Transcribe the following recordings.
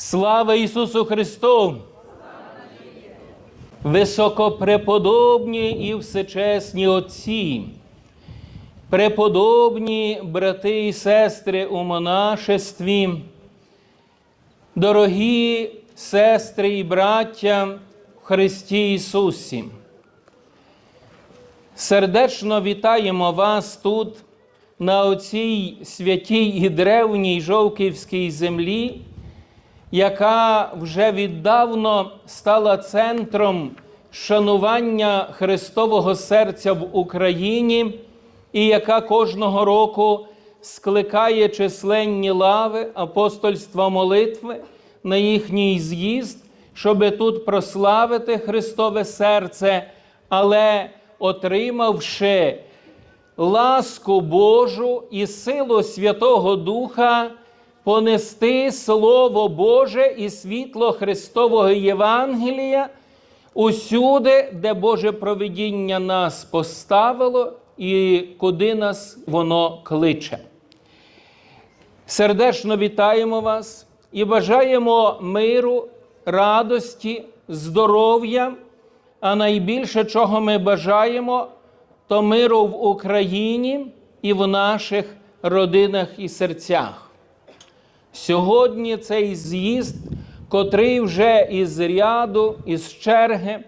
Слава Ісусу Христу! Високопреподобні і всечесні Отці, преподобні брати і сестри у монашестві, дорогі сестри і браття в Христі Ісусі. Сердечно вітаємо вас тут, на оцій святій і древній Жовківській землі, яка вже віддавно стала центром шанування Христового серця в Україні, і яка кожного року скликає численні лави апостольства молитви на їхній з'їзд, щоби тут прославити Христове серце, але отримавши ласку Божу і силу Святого Духа понести Слово Боже і світло Христового Євангелія усюди, де Боже провидіння нас поставило і куди нас воно кличе. Сердечно вітаємо вас і бажаємо миру, радості, здоров'я, а найбільше, чого ми бажаємо, то миру в Україні і в наших родинах і серцях. Сьогодні цей з'їзд, котрий вже із ряду, із черги,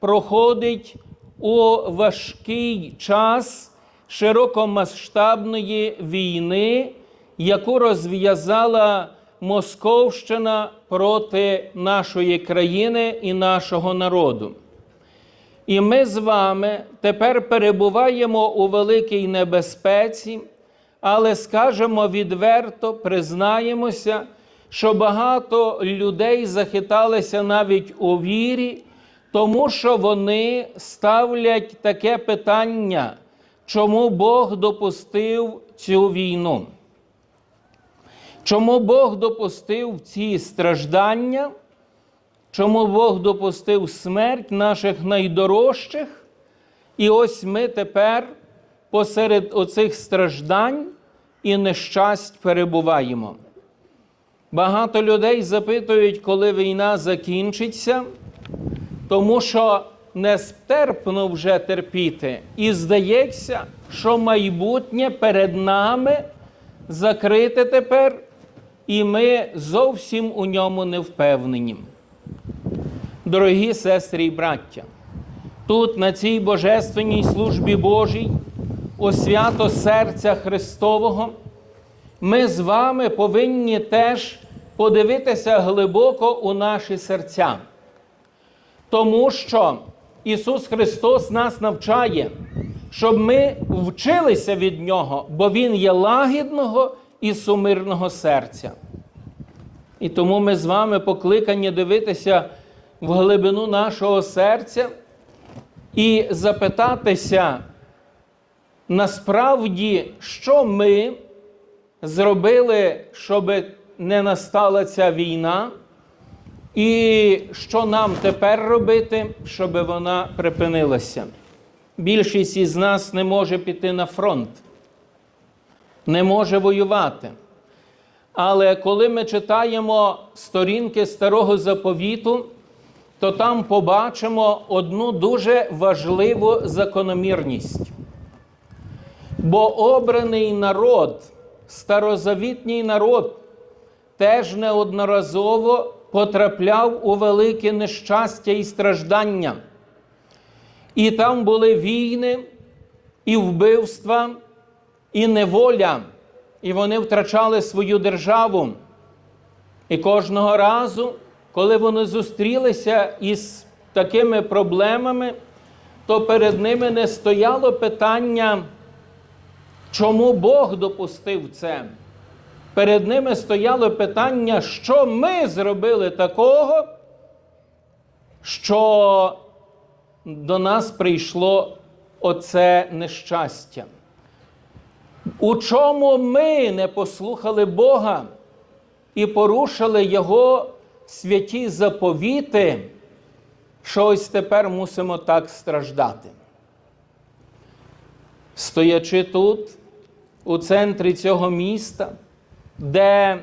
проходить у важкий час широкомасштабної війни, яку розв'язала Московщина проти нашої країни і нашого народу. І ми з вами тепер перебуваємо у великій небезпеці, але скажемо відверто, признаємося, що багато людей захиталися навіть у вірі, тому що вони ставлять таке питання, чому Бог допустив цю війну? Чому Бог допустив ці страждання? Чому Бог допустив смерть наших найдорожчих? І ось ми тепер посеред оцих страждань і нещасть перебуваємо. Багато людей запитують, коли війна закінчиться, тому що нестерпно вже терпіти. І здається, що майбутнє перед нами закрите тепер, і ми зовсім у ньому не впевнені. Дорогі сестри і браття, тут, на цій божественній службі Божій, у свято серця Христового, ми з вами повинні теж подивитися глибоко у наші серця. Тому що Ісус Христос нас навчає, щоб ми вчилися від Нього, бо Він є лагідного і сумирного серця. І тому ми з вами покликані дивитися в глибину нашого серця і запитатися, насправді, що ми зробили, щоб не настала ця війна, і що нам тепер робити, щоб вона припинилася. Більшість із нас не може піти на фронт, не може воювати. Але коли ми читаємо сторінки старого заповіту, то там побачимо одну дуже важливу закономірність. Бо обраний народ, старозавітній народ, теж неодноразово потрапляв у велике нещастя і страждання. І там були війни, і вбивства, і неволя, і вони втрачали свою державу. І кожного разу коли вони зустрілися із такими проблемами, то перед ними не стояло питання, чому Бог допустив це. Перед ними стояло питання, що ми зробили такого, що до нас прийшло оце нещастя. У чому ми не послухали Бога і порушили Його святі заповіти, що ось тепер мусимо так страждати. Стоячи тут, у центрі цього міста, де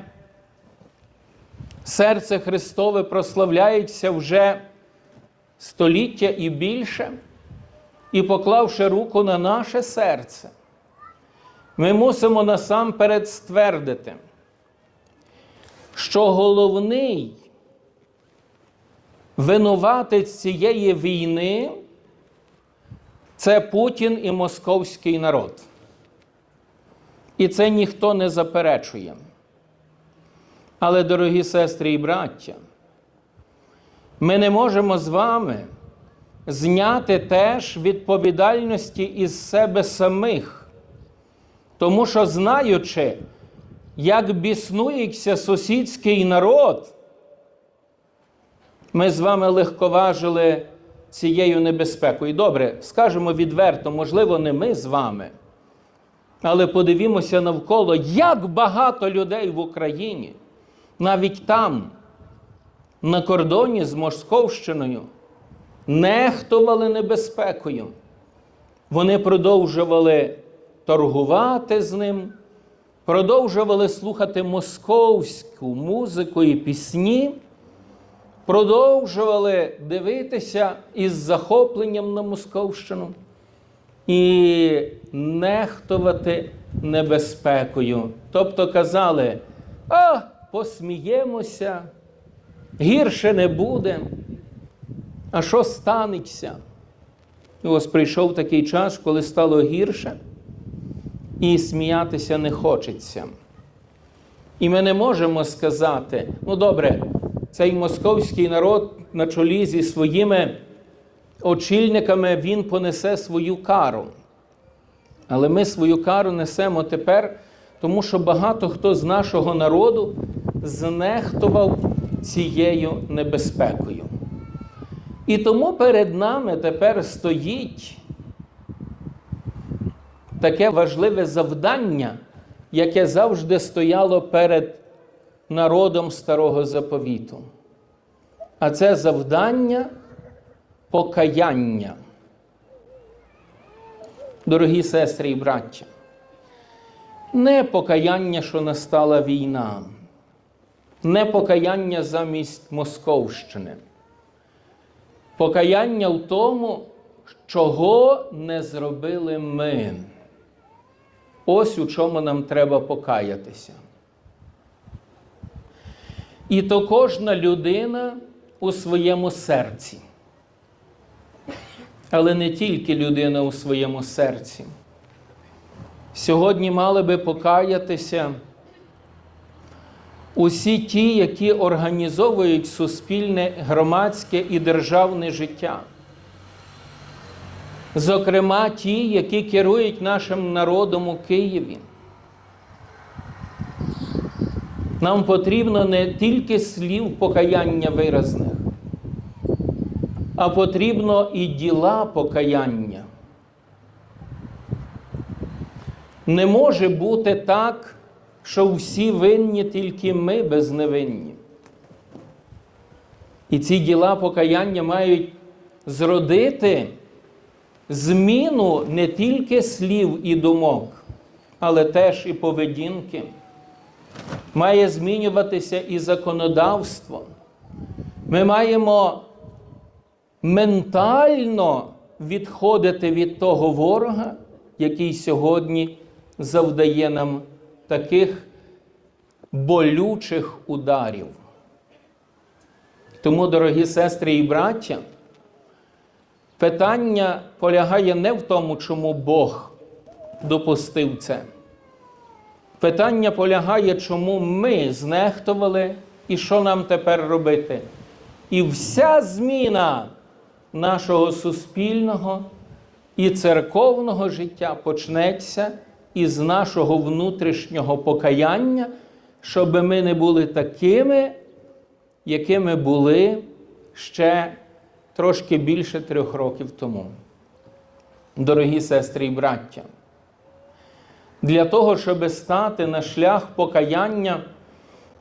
серце Христове прославляється вже століття і більше, і поклавши руку на наше серце, ми мусимо насамперед ствердити, що головний винуватець цієї війни це Путін і московський народ. І це ніхто не заперечує. Але, дорогі сестри і браття, ми не можемо з вами зняти теж відповідальності із себе самих, тому що, знаючи, як біснується сусідський народ, ми з вами легковажили цією небезпекою. Добре, скажемо відверто, можливо, не ми з вами, але подивімося навколо, як багато людей в Україні, навіть там, на кордоні з Московщиною, нехтували небезпекою. Вони продовжували торгувати з ним, продовжували слухати московську музику і пісні продовжували дивитися із захопленням на Московщину і нехтувати небезпекою. Тобто казали, а посміємося, гірше не буде. А що станеться? І ось прийшов такий час, коли стало гірше, і сміятися не хочеться. І ми не можемо сказати, ну добре, цей московський народ на чолі зі своїми очільниками він понесе свою кару. Але ми свою кару несемо тепер, тому що багато хто з нашого народу знехтував цією небезпекою. І тому перед нами тепер стоїть таке важливе завдання, яке завжди стояло перед народом Старого Заповіту. А це завдання покаяння. Дорогі сестри і браття, не покаяння, що настала війна, не покаяння замість Московщини. Покаяння в тому, чого не зробили ми. Ось у чому нам треба покаятися. І то кожна людина у своєму серці. Але не тільки людина у своєму серці. Сьогодні мали би покаятися усі ті, які організовують суспільне, громадське і державне життя. Зокрема, ті, які керують нашим народом у Києві. Нам потрібно не тільки слів покаяння виразних, а потрібно і діла покаяння. Не може бути так, що всі винні, тільки ми безневинні. І ці діла покаяння мають зродити зміну не тільки слів і думок, але теж і поведінки має змінюватися і законодавство. Ми маємо ментально відходити від того ворога, який сьогодні завдає нам таких болючих ударів. Тому, дорогі сестри і браття, питання полягає не в тому, чому Бог допустив це. Питання полягає, чому ми знехтували і що нам тепер робити. І вся зміна нашого суспільного і церковного життя почнеться із нашого внутрішнього покаяння, щоб ми не були такими, якими були ще трошки більше трьох років тому. Дорогі сестри і браття. Для того, щоб стати на шлях покаяння,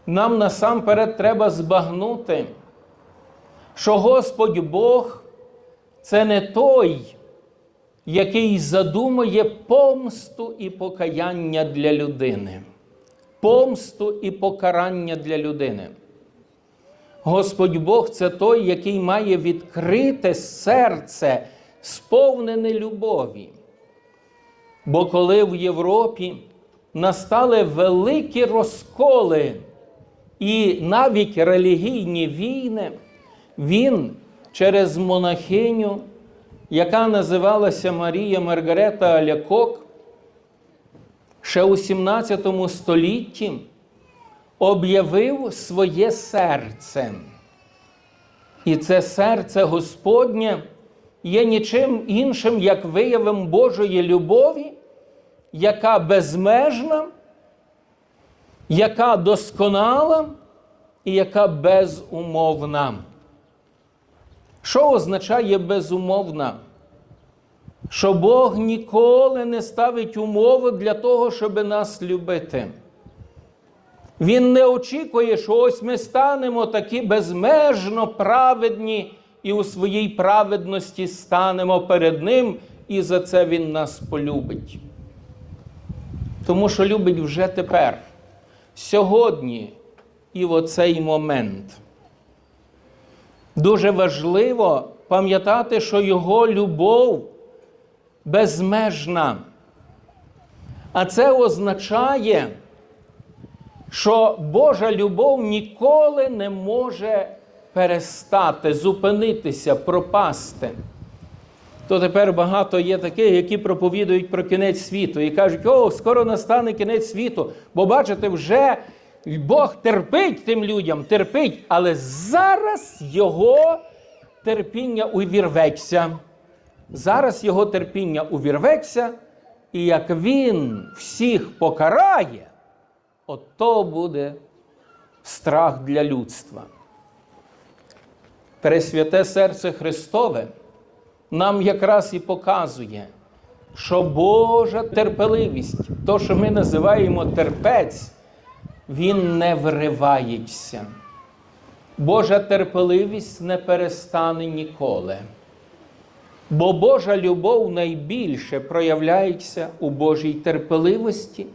нам насамперед треба збагнути, що Господь Бог це не той, який задумує помсту і покаяння для людини. Помсту і покарання для людини. Господь Бог це той, який має відкрите серце, сповнене любові. Бо коли в Європі настали великі розколи і навіть релігійні війни, він через монахиню, яка називалася Марія Маргарета Алякок, ще у 17 столітті об'явив своє серце. І це серце Господнє є нічим іншим, як виявом Божої любові, яка безмежна, яка досконала і яка безумовна. Що означає безумовна? Що Бог ніколи не ставить умови для того, щоб нас любити. Він не очікує, що ось ми станемо такі безмежно праведні і у своїй праведності станемо перед Ним, і за це Він нас полюбить. Тому що любить вже тепер, сьогодні і в оцей момент. Дуже важливо пам'ятати, що Його любов безмежна. А це означає, що Божа любов ніколи не може перестати, зупинитися, пропасти. То тепер багато є таких, які проповідують про кінець світу і кажуть, о, скоро настане кінець світу. Бо бачите, вже Бог терпить тим людям, терпить, але зараз його терпіння увірветься. Зараз його терпіння увірветься, і як він всіх покарає, от то буде страх для людства. Пресвяте серце Христове нам якраз і показує, що Божа терпеливість, то, що ми називаємо терпець, він не вривається. Божа терпеливість не перестане ніколи. Бо Божа любов найбільше проявляється у Божій терпеливості,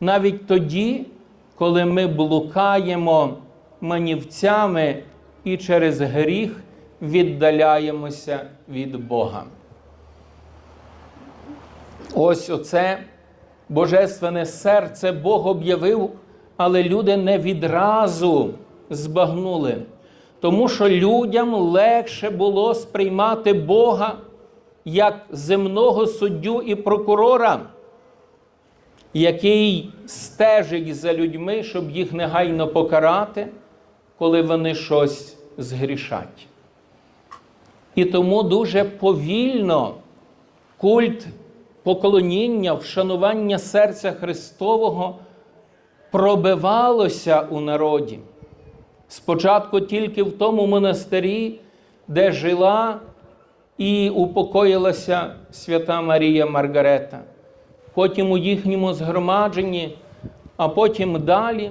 навіть тоді, коли ми блукаємо манівцями і через гріх віддаляємося від Бога. Ось оце божественне серце Бог об'явив, але люди не відразу збагнули, тому що людям легше було сприймати Бога як земного суддю і прокурора, який стежить за людьми, щоб їх негайно покарати, коли вони щось згрішать. І тому дуже повільно культ поклоніння, вшанування серця Христового пробивалося у народі. Спочатку тільки в тому монастирі, де жила і упокоїлася свята Марія Маргарета, потім у їхньому згромадженні, а потім далі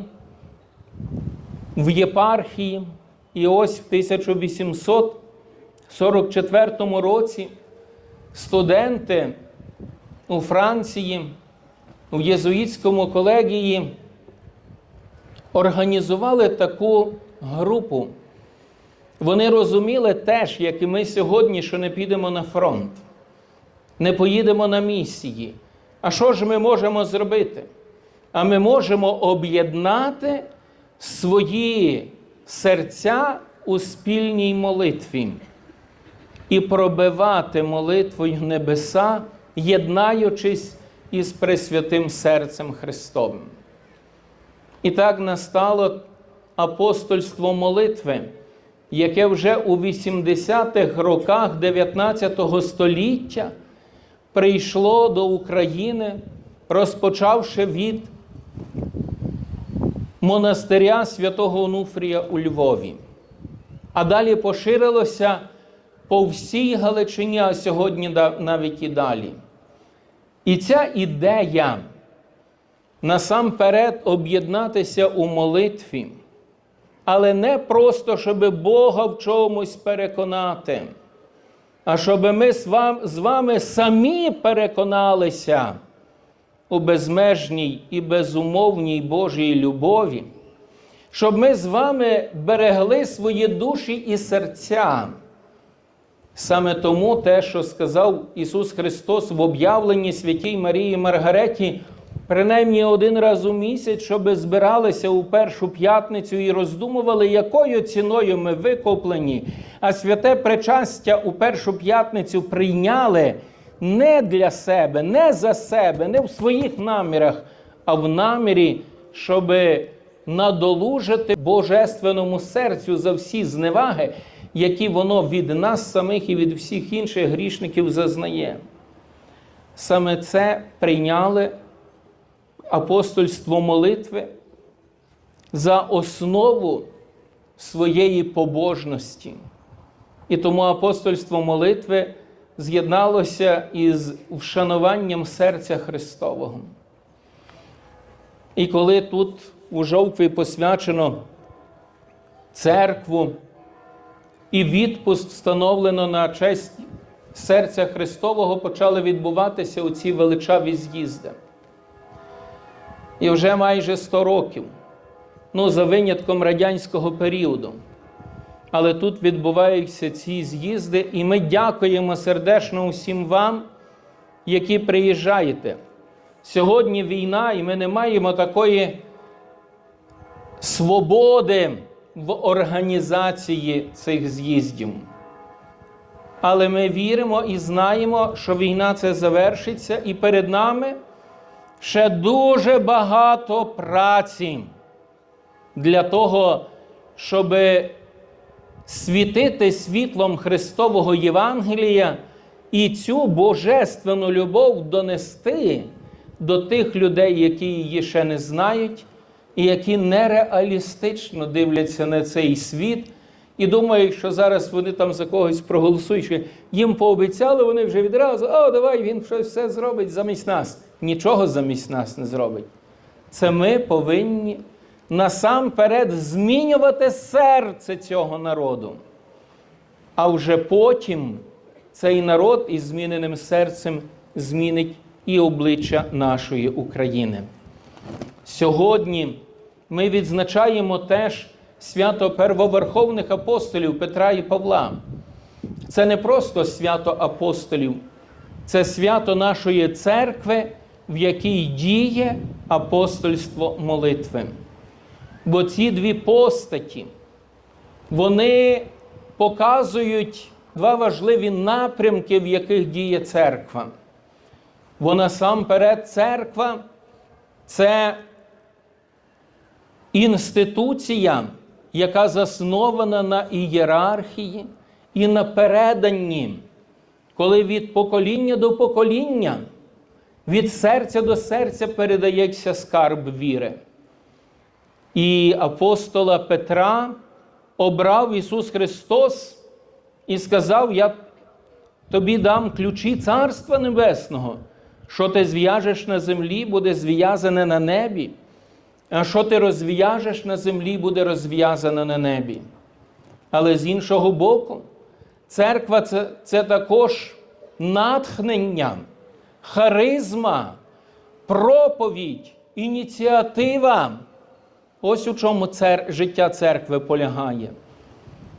в єпархії. І ось в 1844 році студенти у Франції, у Єзуїтському колегії організували таку групу. Вони розуміли теж, як і ми сьогодні, що не підемо на фронт, не поїдемо на місії. А що ж ми можемо зробити? А ми можемо об'єднати свої серця у спільній молитві і пробивати молитвою небеса, єднаючись із Пресвятим Серцем Христовим. І так настало апостольство молитви, яке вже у 80-х роках 19 століття прийшло до України, розпочавши від монастиря святого Онуфрія у Львові. А далі поширилося по всій Галичині, а сьогодні навіть і далі. І ця ідея насамперед об'єднатися у молитві, але не просто, щоб Бога в чомусь переконати, а щоб ми з вами самі переконалися у безмежній і безумовній Божій любові, щоб ми з вами берегли свої душі і серця. Саме тому те, що сказав Ісус Христос в об'явленні Святій Марії Маргареті, принаймні один раз у місяць, щоб збиралися у першу п'ятницю і роздумували, якою ціною ми викуплені, а святе причастя у першу п'ятницю прийняли не для себе, не за себе, не в своїх намірах, а в намірі, щоб надолужити божественному серцю за всі зневаги, які воно від нас самих і від всіх інших грішників зазнає. Саме це прийняли апостольство молитви за основу своєї побожності. І тому апостольство молитви з'єдналося із вшануванням серця Христового. І коли тут у жовтві посвячено церкву і відпуст встановлено на честь серця Христового, почали відбуватися у ці величаві з'їзди. І вже майже 100 років, ну, за винятком радянського періоду. Але тут відбуваються ці з'їзди, і ми дякуємо сердечно усім вам, які приїжджаєте. Сьогодні війна, і ми не маємо такої свободи в організації цих з'їздів. Але ми віримо і знаємо, що війна це завершиться, і перед нами ще дуже багато праці для того, щоб світити світлом Христового Євангелія і цю божественну любов донести до тих людей, які її ще не знають, і які нереалістично дивляться на цей світ. І думають, що зараз вони там за когось проголосують, що їм пообіцяли, вони вже відразу, о, давай він щось все зробить замість нас. Нічого замість нас не зробить. Це ми повинні насамперед змінювати серце цього народу. А вже потім цей народ із зміненим серцем змінить і обличчя нашої України. Сьогодні ми відзначаємо теж свято первоверховних апостолів Петра і Павла. Це не просто свято апостолів, це свято нашої церкви, в якій діє апостольство молитви. Бо ці дві постаті, вони показують два важливі напрямки, в яких діє церква. Бо насамперед церква це інституція, яка заснована на ієрархії і на переданні, коли від покоління до покоління, від серця до серця передається скарб віри. І апостола Петра обрав Ісус Христос і сказав: Я тобі дам ключі Царства Небесного. Що ти зв'яжеш на землі, буде зв'язане на небі. А що ти розв'яжеш на землі, буде розв'язане на небі. Але з іншого боку, церква це, це також натхнення, харизма, проповідь, ініціатива. Ось у чому цер... життя церкви полягає.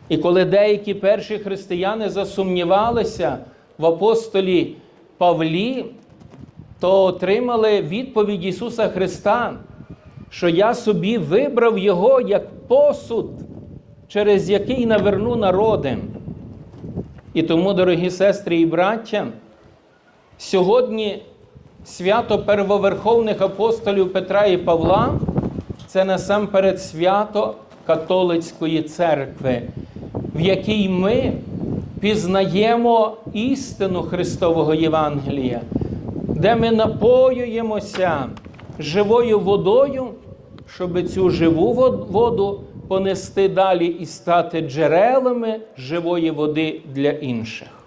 І коли деякі перші християни засумнівалися в апостолі Павлі, то отримали відповідь Ісуса Христа, що я собі вибрав Його як посуд, через який наверну народи. І тому, дорогі сестри і браття, сьогодні свято первоверховних апостолів Петра і Павла це насамперед свято католицької церкви, в якій ми пізнаємо істину Христового Євангелія, де ми напоюємося живою водою, щоб цю живу воду понести далі і стати джерелами живої води для інших.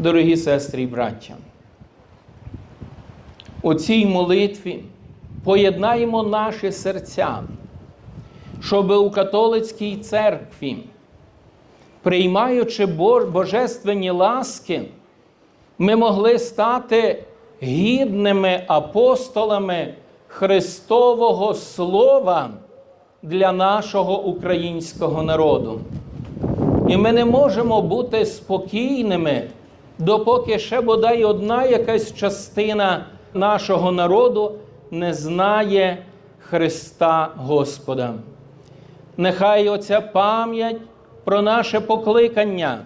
Дорогі сестри і браття, у цій молитві поєднаємо наші серця, щоб у католицькій церкві, приймаючи божественні ласки, ми могли стати гідними апостолами Христового Слова для нашого українського народу. І ми не можемо бути спокійними, допоки ще бодай одна якась частина нашого народу не знає Христа Господа. Нехай оця пам'ять про наше покликання,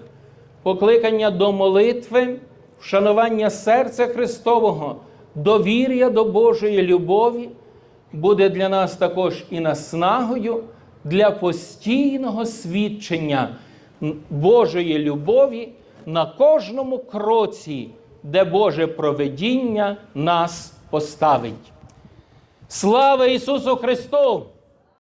покликання до молитви, вшанування серця Христового, довір'я до Божої любові буде для нас також і наснагою для постійного свідчення Божої любові на кожному кроці, де Боже проведіння нас поставить. Слава Ісусу Христу!